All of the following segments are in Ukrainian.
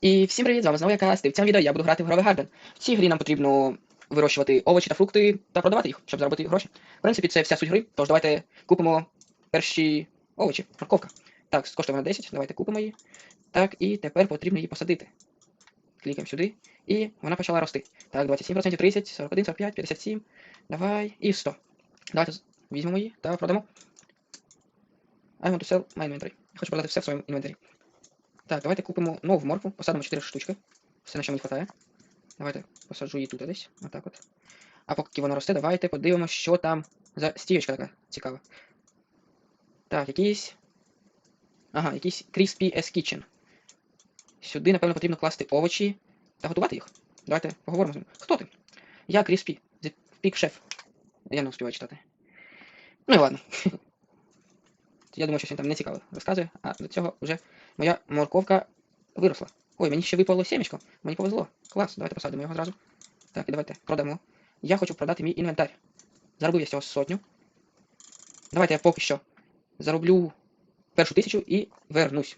І всім привіт, з вами знову я Касти. В цьому відео я буду грати в Гровий Гарден. В цій грі нам потрібно вирощувати овочі та фрукти та продавати їх, щоб заробити гроші. В принципі, це вся суть гри, тож давайте купимо перші овочі, морковка. Так, коштує вона 10, давайте купимо її. Так, і тепер потрібно її посадити. Клікаємо сюди, і вона почала рости. Так, 27%, 30, 41, 45, 57, давай, і 100. Давайте візьмемо її та продамо. I want to sell my inventory. Я хочу продати все в своєму інвентарі. Так, давайте купимо нову моркву, посадимо 4 штучки. Все, на що мені вистачає. Давайте посаджу її тут десь. Отак от. А поки вона росте, давайте подивимося, що там за стіючка така цікава. Так, якийсь. Ага, якийсь Crispy S Kitchen. Сюди, напевно, потрібно класти овочі та готувати їх. Давайте поговоримо з ним. Хто ти? Я Crispy, Pig Chef. Я не успіваю читати. Ну і ладно. Я думаю, що він там не цікаво розказує, а до цього вже моя морковка виросла. Ой, мені ще випало сімечко. Мені повезло. Клас, давайте посадимо його зразу. Так, і давайте продамо. Я хочу продати мій інвентар. Заробив я з цього сотню. Давайте я поки що зароблю першу тисячу і вернусь.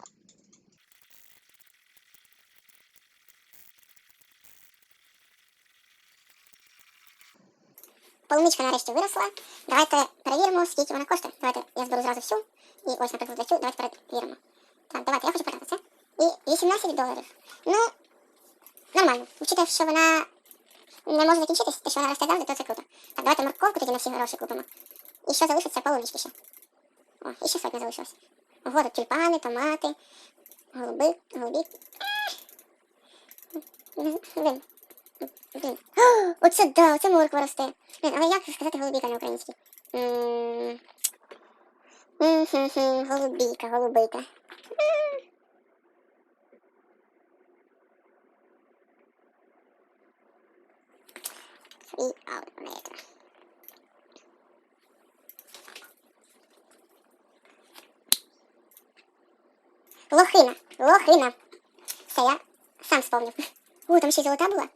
Полуничка нарешті виросла. Давайте перевіримо, скільки вона коштує. Давайте я зберу зразу всю. І ось, наприклад, за цю. Давайте перевіримо. Так, давайте, я хочу продати це. І 18 доларів. Ну, нормально. Вчите, що вона не може закінчитись, те, що вона росте завжди, то це круто. Так, давайте морковку тоді на всі гроші купимо. І що залишиться полунички ще. О, і ще сотня залишилась. Ого, тут тюльпани, томати, голуби, голубі. Блін. Блін. Оце да, оце морква росте. Блін, але як сказати голубіка на українській? м-хм-хм, Голубіка, голубика. М. Three hours later. Лохина, лохина. Все, я сам вспомнив. О, там ще й золота була.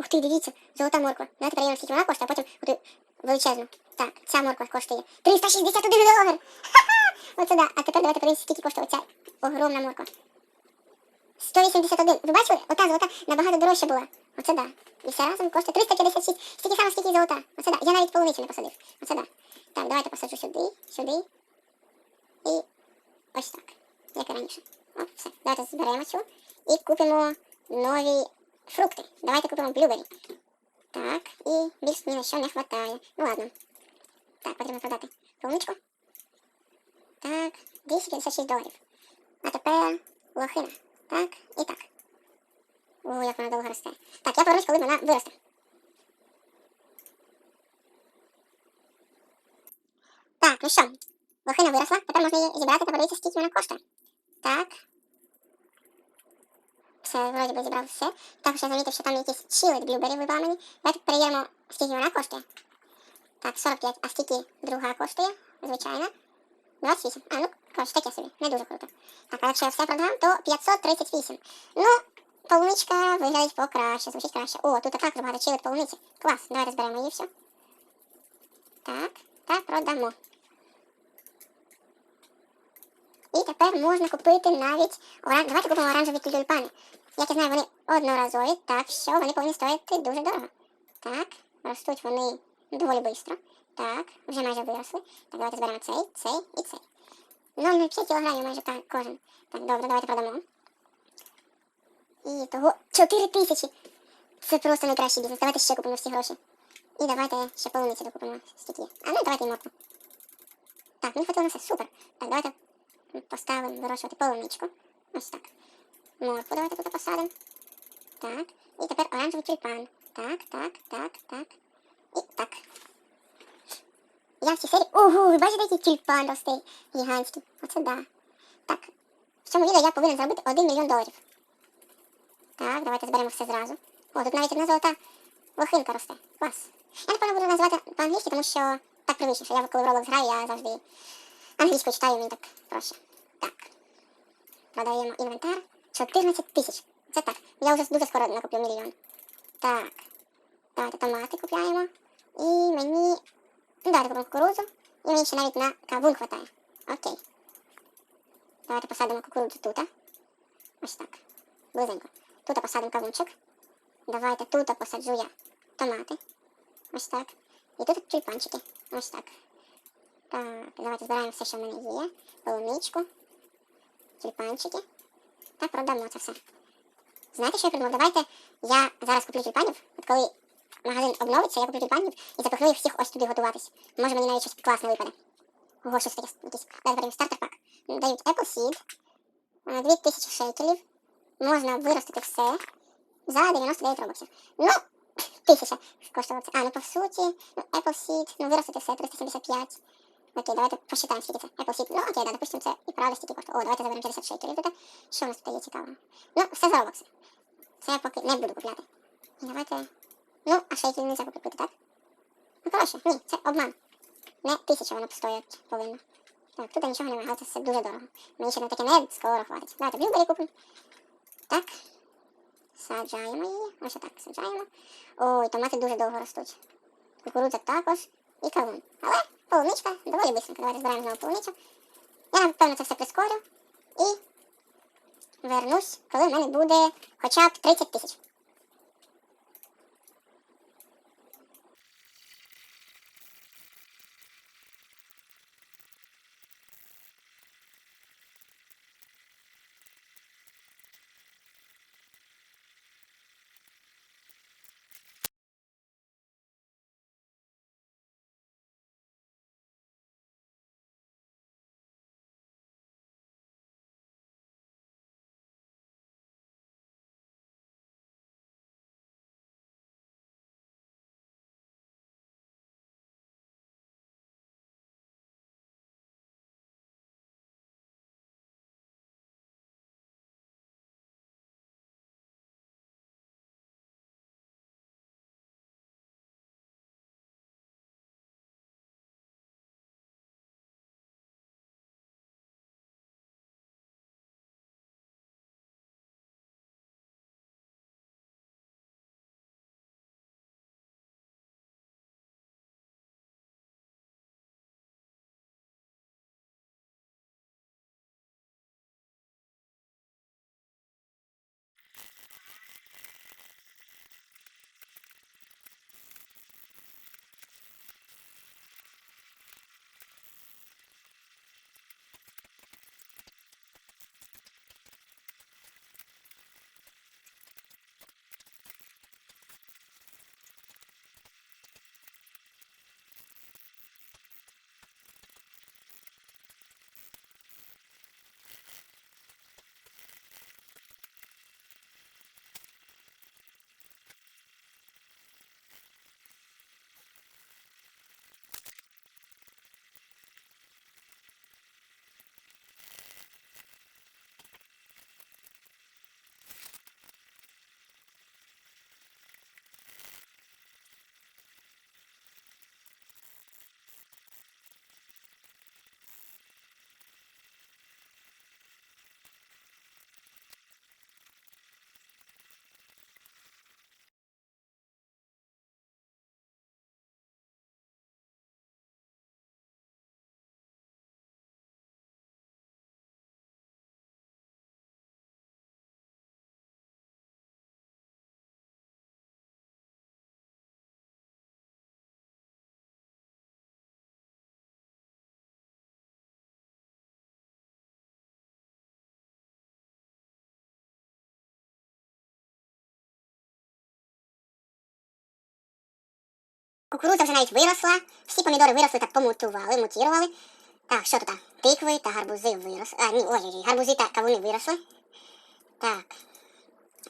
Ух ти, дивіться, золота морква. Давайте перевіримо, скільки вона коштує, а потім оту величезну. Так, ця морква коштує 361 долар. Ха-ха! Оце да. А тепер давайте подивимося, скільки коштує оця огромна морква. 181. Ви бачили? Ота золота набагато дорожча була. Оце да. І все разом коштує 356. Стільки саме, скільки золота. Оце да. Я навіть полуницю не посадив. Оце да. Так, давайте посаджу сюди, сюди. І ось так. Як і раніше. Оп, все. Давайте зберемо цю. І купимо нові фрукти. Давайте купимо блюбері. Так, і більш ні на що не вистачає. Ну ладно. Так, потрібно продати полуничку. Так, 256 доларів. А тепер лохина. Так, і так. О, як вона довго росте. Так, я повернусь, коли вона виросте. Так, ну що, лохина виросла, тепер можна її зібрати та подивитися, скільки вона коштує. Так. Все, вроді би зібрав все. Також я замітив, що там якісь чілит блюбері вибрали мені. Давайте перевіримо, скільки вона коштує. Так, 45. А скільки друга коштує, звичайно. 28. А, ну, коротше, таке собі. Не дуже круто. Так, а якщо я все продам, то 538. Ну, полуничка виглядить покраще, звучить краще. О, тут так багато чилит полуниці. Клас, давайте зберемо її все. Так, та продамо. І тепер можна купити навіть оран... Давайте купимо оранжеві тюльпани. Як я знаю, вони одноразові, так що вони повинні стояти дуже дорого. Так, ростуть вони доволі швидко. Так, вже майже виросли. Так, давайте зберемо цей, цей і цей. 0,05 кілограмів майже так, кожен. Так, добре, давайте продамо. І того 4 тисячі. Це просто найкращий бізнес. Давайте ще купимо всі гроші. І давайте ще полуниці докупимо стільки. А ну давайте і моркву. Так, мені хватило на все. Супер. Так, давайте поставимо вирощувати полуничку. Ось так. Моркву давайте тут посадимо. Так. І тепер оранжевий тюльпан. Так, так, так, так. І так. Я в цій серії... Ого, ви бачите, який тюльпан росте гігантський. Оце да. Так. В цьому відео я повинен заробити 1 мільйон доларів. Так, давайте зберемо все зразу. О, тут навіть одна золота лохинка росте. Клас. Я напевно буду називати по-англійськи, тому що так привичніше. Я коли в Roblox граю, я завжди англійську читаю, мені так проще. Так. Продаємо інвентар. 14 тисяч. Це так. Я вже дуже скоро накуплю мільйон. Так. Давайте томати купляємо. І мені. Ну, давайте кукурудзу. І мені ще навіть на кавун хватає. Окей. Давайте посадимо кукурудзу тут. Ось так. Близенько. Тут посадимо кавунчик. Давайте тут посаджу я томати. Ось так. І тут тюльпанчики. Ось так. Так, давайте збираємо все, що в мене є. Полуничку, тюльпанчики. Та продамо це все. Знаєте, що я придумав? Давайте я зараз куплю тюльпанів. От коли магазин обновиться, я куплю тюльпанів і запихну їх всіх ось туди готуватись. Може мені навіть щось класне випаде. Ого, щось таке, якийсь. Беремо стартер пак. Дають Apple Seed. е, 2000 шекелів. Можна виростити все за 99 робоксів. Ну, тисяча коштувало це. А, ну по суті, ну, Apple Seed, ну виростити все 375. Окей, давайте посчитаємо, скільки це. Apple Seed. Ну окей, да, допустим, це і правда стільки коштує. О, давайте заберемо 50 шекелів тут. Що у нас тут є цікавого? Ну, все за робокси. Це я поки не буду купляти. І давайте. Ну, а шекелі не можна купити, так? Ну, коротше, ні, це обман. Не тисяча воно стоїть повинно. Так, тут нічого немає, але це все дуже дорого. Мені ще на таке не скоро хватить. Давайте блюбері куплю. Так. Саджаємо її. Ось отак саджаємо. Ой, томати дуже довго ростуть. Кукурудза також і кавун. Але полуничка доволі бистренько. Давайте збираємо знову полуницю. Я напевно це все прискорю і вернусь, коли в мене буде хоча б 30 тисяч. Кукурудза вже навіть виросла, всі помідори виросли так помутували, мутірували. Так, що тут? Тикви та гарбузи виросли. А, ні, ой, ой, гарбузи та кавуни виросли. Так.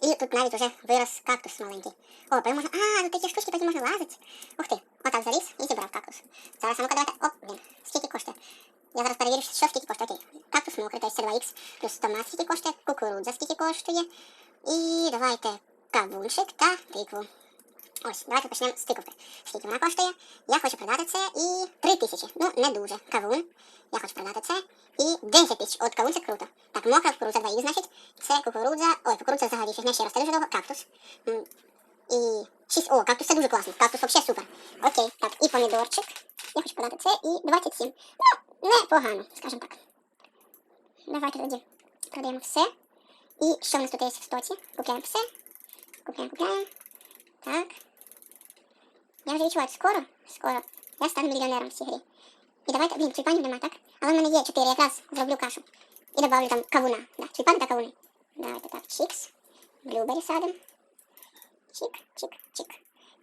І тут навіть вже вирос кактус маленький. О, потім можна. А, тут такі штучки потім можна лазити. Ух ти, отак заліз і зібрав кактус. Зараз ну-ка давайте. О, блін, скільки коштує? Я зараз перевірю, що скільки коштує. Окей. Кактус мокрий, то есть 2х, плюс томат скільки коштує, кукурудза скільки коштує. І давайте кавунчик та тикву. Ось, давайте почнемо з тиковки. Скільки вона коштує? Я хочу продати це і 3 тисячі. Ну, не дуже. Кавун. Я хочу продати це і 10 тисяч. От кавун це круто. Так, мокра кукурудза 2 значить. Це кукурудза. Ой, кукурудза взагалі фігня ще росте дуже довго. Кактус. І 6. О, кактус це дуже класний. Кактус взагалі супер. Окей, так, і помідорчик. Я хочу продати це і 27. Ну, непогано, скажімо так. Давайте тоді продаємо все. І що в нас тут є в стоці? Купляємо все. Купляємо, купляємо. Так. Я вже відчуваю, скоро, скоро. Я стану мільйонером в цій грі. І давайте, блін, тюльпанів нема, так? Але в мене є чотири, якраз зроблю кашу. І добавлю там кавуна. Да, тюльпани та кавуни. Давайте так, чікс. Блюбері садимо. Чик, чик, чик.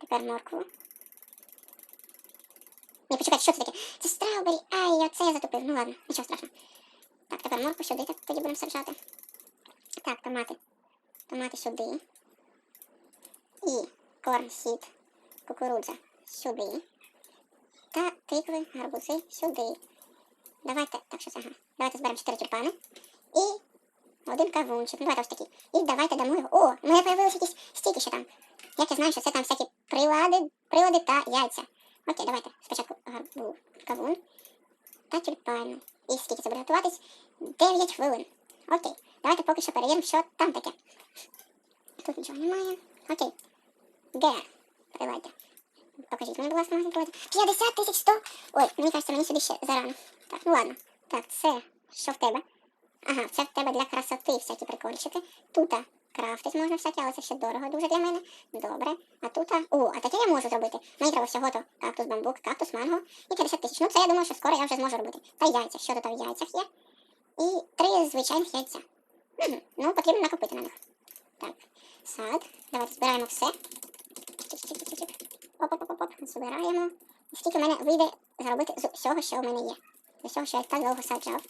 Тепер моркву. Ні, почекайте, що це таке? Це страубері. Ай, я це я затупив. Ну ладно, нічого страшного. Так, тепер моркву сюди, так тоді будемо саджати. Так, томати. Томати сюди. І корнсід, кукурудза сюди. Та тикви, гарбузи сюди. Давайте, так, що ага. Давайте зберемо 4 тюльпани. І один кавунчик. Ну, давайте ось такі. І давайте дамо його. О, у мене появилися якісь стійки ще там. Як я знаю, що це там всякі прилади, прилади та яйця. Окей, давайте. Спочатку гарбу, кавун та тюльпани. І скільки це буде готуватись? 9 хвилин. Окей. Давайте поки що перевіримо, що там таке. Тут нічого немає. Окей. Де? Приладдя. Покажіть мені, будь ласка, магазин приладдя. 50 тисяч 100. Ой, мені кажеться, мені сюди ще зарано. Так, ну ладно. Так, це що в тебе? Ага, це в тебе для красоти всякі прикольчики. Тута крафтить можна всякі, але це ще дорого дуже для мене. Добре. А тут, о, а таке я можу зробити. Мені треба всього то кактус, бамбук, кактус, манго і 50 тисяч. Ну це я думаю, що скоро я вже зможу робити. Та яйця, що тут в яйцях є. І три звичайних яйця. Ну, потрібно накопити на них. Так, сад. Давайте збираємо все. Оп-оп-оп-оп. Збираємо. І скільки в мене вийде зробити з усього, що в мене є. З усього, що я так довго саджав.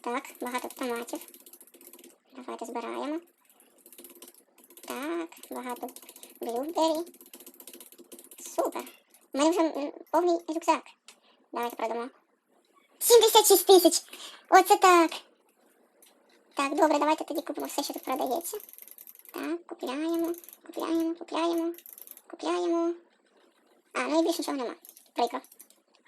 Так, багато томатів. Давайте збираємо. Так, багато блюбері. Супер. У мене вже повний рюкзак. Давайте продамо. 76 тисяч! Оце так! Так, добре, давайте тоді купимо все, що тут продається. Так, купляємо, купляємо, купляємо, купляємо. А, ну і більше нічого нема. Прикро.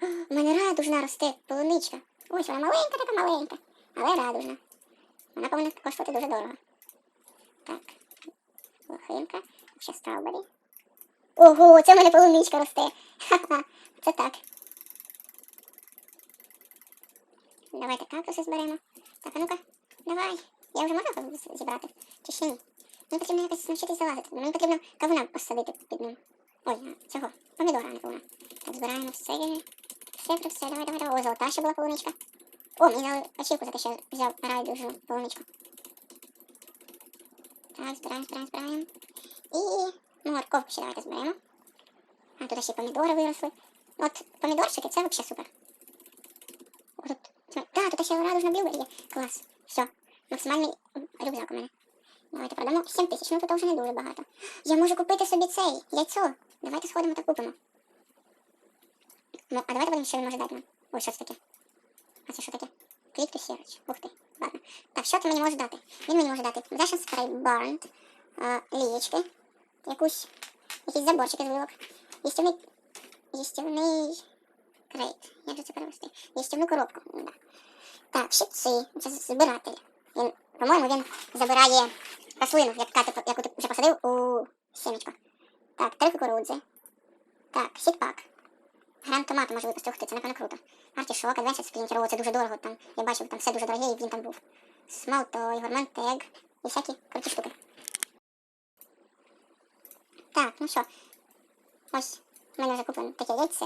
У мене радужна росте полуничка. Ось вона маленька, така маленька, але радужна. Вона повинна коштувати дуже дорого. Так, лохинка, ще страубері. Ого, це в мене полуничка росте. Ха-ха, це так. Давайте кактуси зберемо. Так, а ну-ка, давай. Я вже можу зібрати? Чи ще ні? Мені потрібно якось навчитись залазити. Мені потрібно кавуна посадити під ним. Ой, цього. Помідора, а не кавуна. Так, збираємо все. Все, все, давай, давай, давай. О, золота ще була полуничка. О, мені дали очівку за те, що взяв райдужу полуничку. Так, збираємо, збираємо, збираємо. І ну, морковку ще давайте зберемо. А, тут ще помідори виросли. От помідорчики, це взагалі супер. О, тут, це, да, тут ще радужна блюдо є. Клас. Все, максимальний рюкзак у мене. Давайте продамо 7 тисяч, ну тут вже не дуже багато. Я можу купити собі цей яйцо. Давайте сходимо та купимо. Ну, а давайте будемо, що він може дати нам. Ой, що це таке? А це що таке? To search. Ух ти. Ладно. Так, що ти мені можеш дати? Він мені може дати Possession Spray а, лієчки, якусь, якісь заборчики з вилок, їстівний, їстівний крейт. Як же це перевести? Їстівну коробку. Ну, Да. Так, щипці, це збиратель. Він, по-моєму, він забирає рослину, яка ти, яку ти вже посадив у сімечко. Так, три кукурудзи. Так, сітпак. Гран томату може випустити, це напевно круто. Артішок, Adventure Splinter, о, це дуже дорого там. Я бачив, там все дуже дороге, і він там був. Смалтой, горментег і всякі круті штуки. Так, ну що. Ось, в мене вже куплено таке яйце,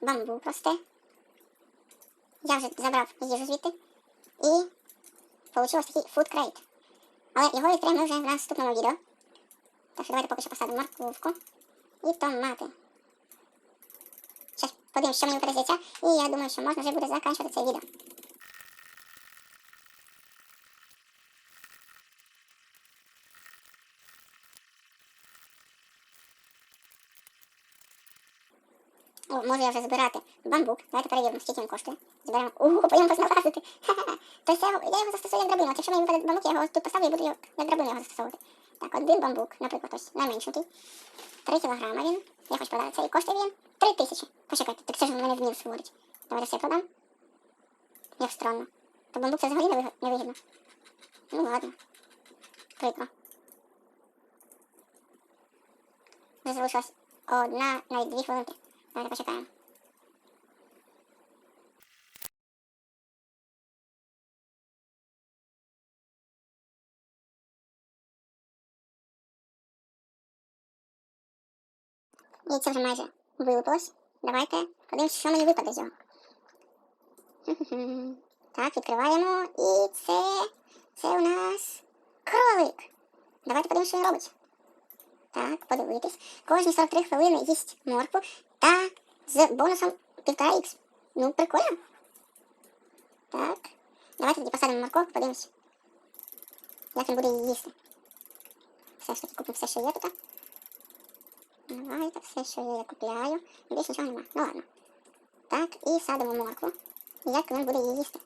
бамбу просте. Я вже забрав їжу звідти. І получилось такий crate. Але його відкриємо вже в наступному відео. Так що давайте поки що посадимо морковку і томати. Зараз подивимось, що мені випаде і я думаю, що можна вже буде закінчувати це відео. Можу я вже збирати бамбук. Давайте перевіримо, скільки він коштує. Зберемо. Ууу, поїмо познавазити. Тобто я, його застосую як драбину. От якщо мені випаде бамбук, я його тут поставлю і буду його, як драбину його застосовувати. Так, один бамбук, наприклад, ось найменшенький. 3 кілограма він. Я хочу продати цей. Коштує він 3 тисячі. Почекайте, так це ж в мене в мінус виходить. Давайте все продам. Як странно. То бамбук це взагалі не вигідно. Ну ладно. Прикро. Вже залишилась одна, навіть дві хвилинки. Давайте почитаємо. І це вже майже вилупилось. Давайте подивимося, що мені випаде з цього. Так, відкриваємо. І це. Це у нас кролик. Давайте подивимось, що він робить. Так, подивитись. Кожні 43 хвилини їсть моркву та з бонусом 1,5х. Ну, прикольно. Так. Давайте тоді посадимо морковку, подивимось. Як він буде її їсти. Все ж таки купимо все, що є тут. Давайте все, що є, я купляю. Більше нічого нема. Ну ладно. Так, і садимо моркву. Як він буде її їсти?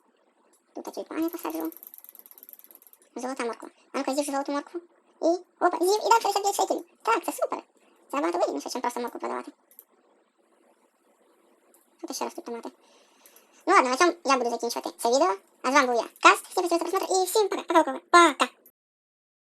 Тут тюльпани посаджу. Золота морква. А ну-ка, з'їж золоту моркву. І, опа, з'їв і дав 55 шекелів. Так, це супер. Це набагато вигідніше, ніж просто моркву продавати. Тут ще раз тут томати. Ну ладно, на цьому я буду закінчувати це відео. А з вами був я, Каст. Всім спасибо за просмотр і всім. Пока, пока. Пока.